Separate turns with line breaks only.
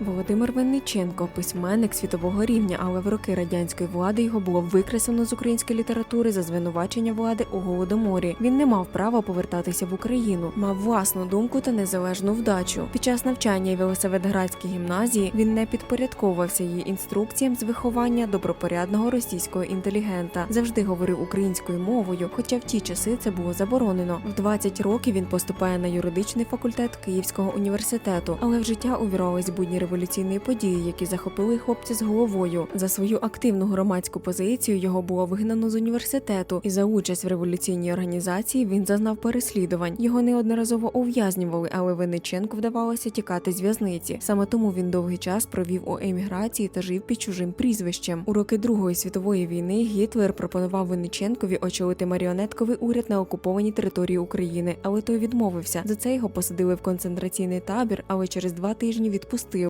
Володимир Винниченко письменник світового рівня, але в роки радянської влади його було викреслено з української літератури за звинувачення влади у голодоморі. Він не мав права повертатися в Україну, мав власну думку та незалежну вдачу. Під час навчання в Єлисаветградській гімназії він не підпорядковувався її інструкціям з виховання добропорядного російського інтелігента, завжди говорив українською мовою, хоча в ті часи це було заборонено. В 20 років він поступає на юридичний факультет Київського університету, але в життя увірвались будні революційної події, які захопили хлопця з головою. За свою активну громадську позицію його було вигнано з університету, і за участь в революційній організації він зазнав переслідувань. Його неодноразово ув'язнювали, але Винниченку вдавалося тікати з в'язниці. Саме тому він довгий час провів у еміграції та жив під чужим прізвищем. У роки Другої світової війни Гітлер пропонував Винниченкові очолити маріонетковий уряд на окупованій території України, але той відмовився. За це його посадили в концентраційний табір, але через два тижні відпустили.